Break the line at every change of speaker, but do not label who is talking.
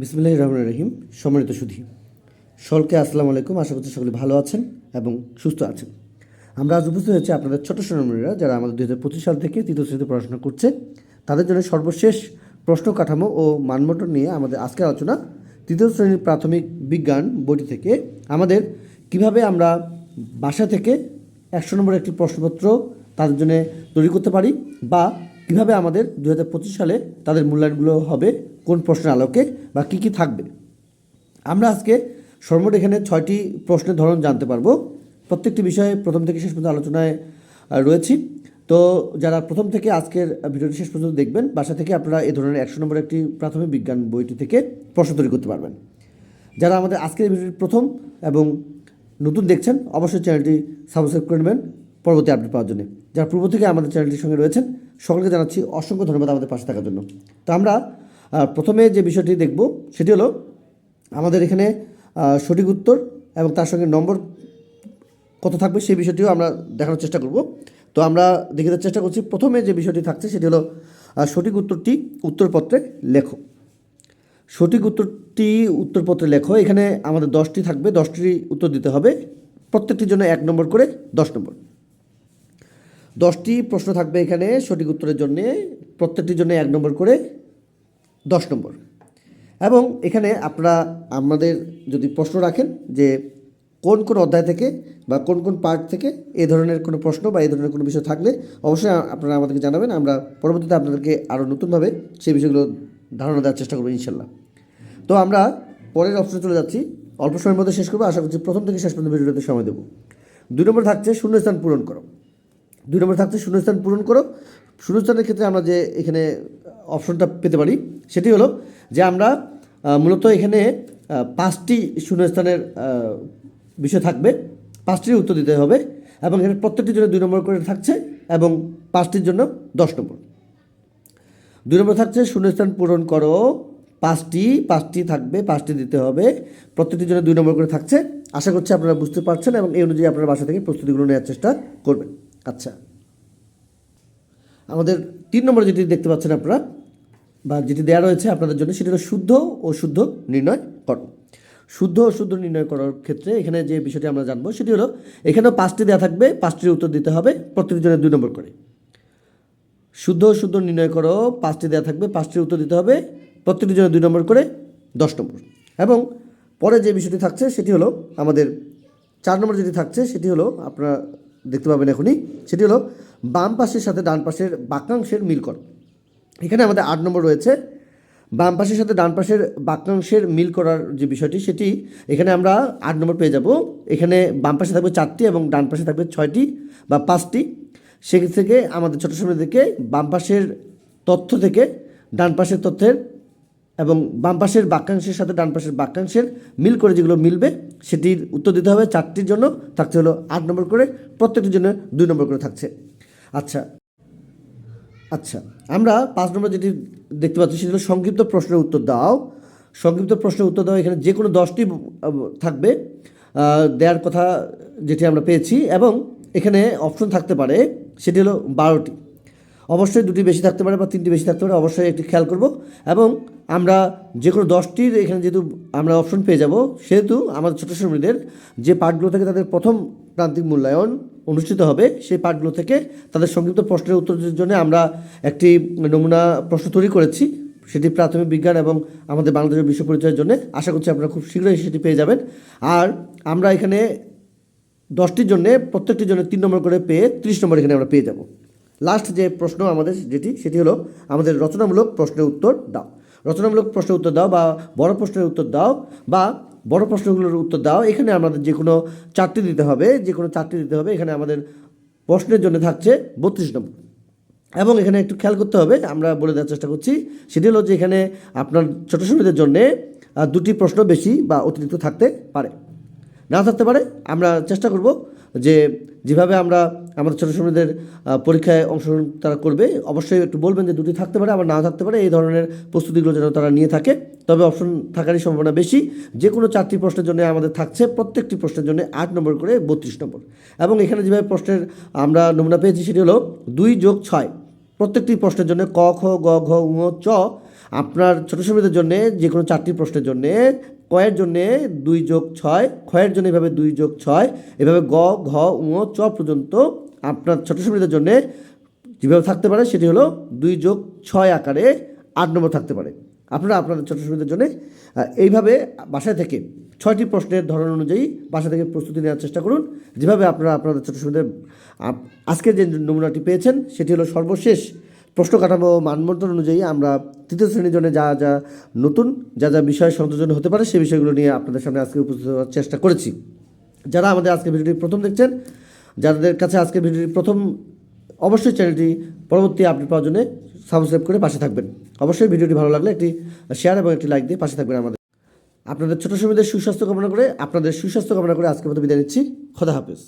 বিসমুল্লাহ রহমান রহিম, সম্মানিত সুধী। সকলকে আসসালামু আলাইকুম, আশা করছি সকলে ভালো আছেন এবং সুস্থ আছেন। আমরা আজ উপস্থিত হয়েছি আপনাদের ছোট সোনামণিরা যারা আমাদের দুই হাজার পঁচিশ সাল থেকে তৃতীয় শ্রেণীতে পড়াশোনা করছে। তাদের জন্য সর্বশেষ প্রশ্ন কাঠামো ও মানমন্ডল নিয়ে আমাদের আজকের আলোচনা তৃতীয় শ্রেণির প্রাথমিক বিজ্ঞান বইটি থেকে। আমাদের কীভাবে আমরা বাসা থেকে একশো নম্বর একটি প্রশ্নপত্র তাদের জন্য তৈরি করতে পারি বা কীভাবে আমাদের দুহাজার পঁচিশ সালে তাদের মূল্যায়নগুলো হবে কোন প্রশ্নের আলোকে বা কী কী থাকবে। আমরা আজকে সর্বমোট এখানে ছয়টি প্রশ্নের ধরন জানতে পারব। প্রত্যেকটি বিষয়ে প্রথম থেকে শেষ পর্যন্ত আলোচনায় রয়েছি। তো যারা প্রথম থেকে আজকের ভিডিওটি শেষ পর্যন্ত দেখবেন, বাসা থেকে আপনারা এই ধরনের একশো নম্বর একটি প্রাথমিক বিজ্ঞান বইটি থেকে প্রশ্ন তৈরি করতে পারবেন। যারা আমাদের আজকের ভিডিওটি প্রথম এবং নতুন দেখছেন, অবশ্যই চ্যানেলটি সাবস্ক্রাইব করে নেবেন পরবর্তী আপডেট পাওয়ার জন্য। যারা পূর্ব থেকে আমাদের চ্যানেলটির সঙ্গে রয়েছেন, সকলকে জানাচ্ছি অসংখ্য ধন্যবাদ আমাদের পাশে থাকার জন্য। তো আমরা প্রথমে যে বিষয়টি দেখব, সেটি হলো আমাদের এখানে সঠিক উত্তর এবং তার সঙ্গে নম্বর কত থাকবে সেই বিষয়টিও আমরা দেখানোর চেষ্টা করব। তো আমরা দেখে চেষ্টা করছি, প্রথমে যে বিষয়টি থাকছে সেটি হলো সঠিক উত্তরটি উত্তরপত্রে লেখো। সঠিক উত্তরটি উত্তরপত্রে লেখো, এখানে আমাদের দশটি থাকবে, দশটি উত্তর দিতে হবে। প্রত্যেকটির জন্য এক নম্বর করে দশ নম্বর। দশটি প্রশ্ন থাকবে এখানে সঠিক উত্তরের জন্যে, প্রত্যেকটির জন্য এক নম্বর করে দশ নম্বর। এবং এখানে আপনারা আমাদের যদি প্রশ্ন রাখেন যে কোন কোন অধ্যায় থেকে বা কোন কোন পার্ট থেকে এ ধরনের কোনো প্রশ্ন বা এই ধরনের কোনো বিষয় থাকলে অবশ্যই আপনারা আমাদেরকে জানাবেন। আমরা পরবর্তীতে আপনাদেরকে আরও নতুনভাবে সেই বিষয়গুলো ধারণা দেওয়ার চেষ্টা করব ইনশাল্লাহ। তো আমরা পরের অপশনে চলে যাচ্ছি। অল্প সময়ের মধ্যে শেষ করব। আশা করছি প্রথম থেকে শেষ পর্যন্ত ভিডিওতে সময় দেবো। দুই নম্বর থাকছে শূন্যস্থান পূরণ করো। দুই নম্বর থাকছে শূন্যস্থান পূরণ করো। শূন্যস্থানের ক্ষেত্রে আমরা যে এখানে অপশনটা পেতে পারি। সেটি হলো যে আমরা মূলত এখানে পাঁচটি শূন্যস্থানের বিষয় থাকবে। পাঁচটির উত্তর দিতে হবে এবং এখানে প্রত্যেকটির জন্য দুই নম্বর করে থাকছে এবং পাঁচটির জন্য দশ নম্বর। দুই নম্বর থাকছে শূন্যস্থান পূরণ করো। পাঁচটি পাঁচটি থাকবে, পাঁচটি দিতে হবে। প্রত্যেকটির জন্য দুই নম্বর করে থাকছে। আশা করছি আপনারা বুঝতে পারছেন এবং এই অনুযায়ী আপনারা বাসা থেকে প্রস্তুতিগুলো নেওয়ার চেষ্টা করবেন। আচ্ছা। আমাদের তিন নম্বরে যেটি দেখতে পাচ্ছেন আপনারা বা যেটি দেওয়া রয়েছে আপনাদের জন্য সেটি হলো শুদ্ধ ও শুদ্ধ নির্ণয় করো। শুদ্ধ ও শুদ্ধ নির্ণয় করার ক্ষেত্রে এখানে যে বিষয়টি আমরা জানব, সেটি হলো এখানেও পাঁচটি দেওয়া থাকবে, পাঁচটির উত্তর দিতে হবে প্রত্যেকটি জন্য দুই নম্বর করে। শুদ্ধ ও শুদ্ধ নির্ণয় করো, পাঁচটি দেওয়া থাকবে, পাঁচটির উত্তর দিতে হবে প্রত্যেকটির জন্য দুই নম্বর করে দশ নম্বর। এবং পরে যে বিষয়টি থাকছে, সেটি হলো আমাদের চার নম্বর যেটি থাকছে, সেটি হলো আপনারা দেখতে পাবেন এখনই, সেটি হলো বাম পাশের সাথে ডান পাশের বাক্যাংশের মিল করো। এখানে আমাদের আট নম্বর রয়েছে। বাম পাশের সাথে ডান পাশের বাক্যাংশের মিল করার যে বিষয়টি, সেটি এখানে আমরা আট নম্বর পেয়ে যাব। এখানে বাম পাশে থাকবে চারটি এবং ডান পাশে থাকবে ছয়টি বা পাঁচটি। সেখান থেকে আমাদের ছোটো সময় থেকে বাম পাশের তথ্য থেকে ডান পাশের তথ্যের এবং বাম পাশের বাক্যাংশের সাথে ডান পাশের বাক্যাংশের মিল করে যেগুলো মিলবে, সেটির উত্তর দিতে হবে চারটির জন্য। থাকছে হলো আট নম্বর করে প্রত্যেকটির জন্য দুই নম্বর করে থাকছে। আচ্ছা আচ্ছা আমরা পাঁচ নম্বর যেটি দেখতে পাচ্ছি সেটি হলো সংক্ষিপ্ত প্রশ্নের উত্তর দাও। সংক্ষিপ্ত প্রশ্নের উত্তর দাও, এখানে যে কোনো দশটি থাকবে। দেওয়ার কথা যেটি আমরা পেয়েছি এবং এখানে অপশন থাকতে পারে, সেটি হলো বারোটি। অবশ্যই দুটি বেশি থাকতে পারে বা তিনটি বেশি থাকতে পারে, অবশ্যই একটি খেয়াল করব। এবং আমরা যে কোনো দশটির এখানে যেহেতু আমরা অপশন পেয়ে যাব, সেহেতু আমাদের ছোটো শ্রমিকদের যে পাঠগুলো থাকে তাদের প্রথম প্রান্তিক মূল্যায়ন অনুষ্ঠিত হবে সেই পাঠগুলো থেকে তাদের সংক্ষিপ্ত প্রশ্নের উত্তরের জন্য আমরা একটি নমুনা প্রশ্ন তৈরি করেছি। সেটি প্রাথমিক বিজ্ঞান এবং আমাদের বাংলাদেশের বিশ্ব পরিচয়ের জন্য। আশা করছি আপনারা খুব শীঘ্রই সেটি পেয়ে যাবেন। আর আমরা এখানে দশটির জন্য প্রত্যেকটির জন্য তিন নম্বর করে পেয়ে ত্রিশ নম্বর এখানে আমরা পেয়ে যাব। লাস্ট যে প্রশ্ন আমাদের যেটি, সেটি হলো আমাদের রচনামূলক প্রশ্নের উত্তর দাও। রচনামূলক প্রশ্নের উত্তর দাও বা বড় প্রশ্নের উত্তর দাও বা বড় প্রশ্নগুলোর উত্তর দাও। এখানে আমাদের যে কোনো চারটি দিতে হবে, যে কোনো চারটি দিতে হবে। এখানে আমাদের প্রশ্নের জন্য থাকছে বত্রিশ নম্বর। এবং এখানে একটু খেয়াল করতে হবে, আমরা বলে দেওয়ার চেষ্টা করছি, সেটি হলো যে এখানে আপনার ছোটো শ্রমিকদের জন্যে দুটি প্রশ্ন বেশি বা অতিরিক্ত থাকতে পারে। না থাকতে পারে, আমরা চেষ্টা করব যে যেভাবে আমরা আমাদের ছোটো আহ, পরীক্ষায় অংশগ্রহণ তারা করবে অবশ্যই একটু বলবেন যে দুটি থাকতে পারে আবার নাও থাকতে পারে এই ধরনের প্রস্তুতিগুলো যেন তারা নিয়ে থাকে। তবে অপশন থাকারই সম্ভাবনা বেশি। যে কোনো চারটি প্রশ্নের জন্য আমাদের থাকছে প্রত্যেকটি প্রশ্নের জন্য আট নম্বর করে বত্রিশ নম্বর। এবং এখানে যেভাবে প্রশ্নের আমরা নমুনা পেয়েছি সেটি হলো দুই যোগ ছয়। প্রত্যেকটি প্রশ্নের জন্য ক খ গ ঘ ঙ চ আপনার ছোটো শ্রমিকদের জন্য যে কোনো চারটি প্রশ্নের জন্য কয়ের জন্য দুই যোগ ছয়, ক্ষয়ের জন্য এভাবে দুই যোগ ছয়, এভাবে গ, ঘ উ চ পর্যন্ত আপনার ছোট শ্রমিকদের জন্য যেভাবে থাকতে পারে সেটি হলো দুই যোগ ছয় আকারে আট নম্বর থাকতে পারে। আপনারা আপনাদের ছোট শ্রমিকদের জন্য এইভাবে বাসায় থেকে ছয়টি প্রশ্নের ধরন অনুযায়ী বাসা থেকে প্রস্তুতি নেওয়ার চেষ্টা করুন। যেভাবে আপনারা আপনাদের ছোট আপ- আজকে যে নমুনাটি পেয়েছেন সেটি হলো সর্বশেষ প্রশ্ন কাঠামো ও অনুযায়ী আমরা তৃতীয় শ্রেণির জন্য যা যা নতুন, যা যা বিষয় সংযোজন হতে পারে সেই বিষয়গুলো নিয়ে আপনাদের সামনে আজকে উপস্থিত হওয়ার চেষ্টা করেছি। যারা আমাদের আজকে ভিডিওটি প্রথম দেখছেন, যাদের কাছে আজকে ভিডিওটি প্রথম, অবশ্যই চ্যানেলটি পরবর্তী আপডেট পাওয়ার জন্য সাবস্ক্রাইব করে পাশে থাকবেন। অবশ্যই ভিডিওটি ভালো লাগলে একটি শেয়ার এবং একটি লাইক দিয়ে পাশে থাকবেন আমাদের। আপনাদের ছোট সমীদের সুস্বাস্থ্য কামনা করে, আপনাদের সুস্বাস্থ্য কামনা করে আজকের মতো বিদায় নিচ্ছি। খোদা হাফেজ।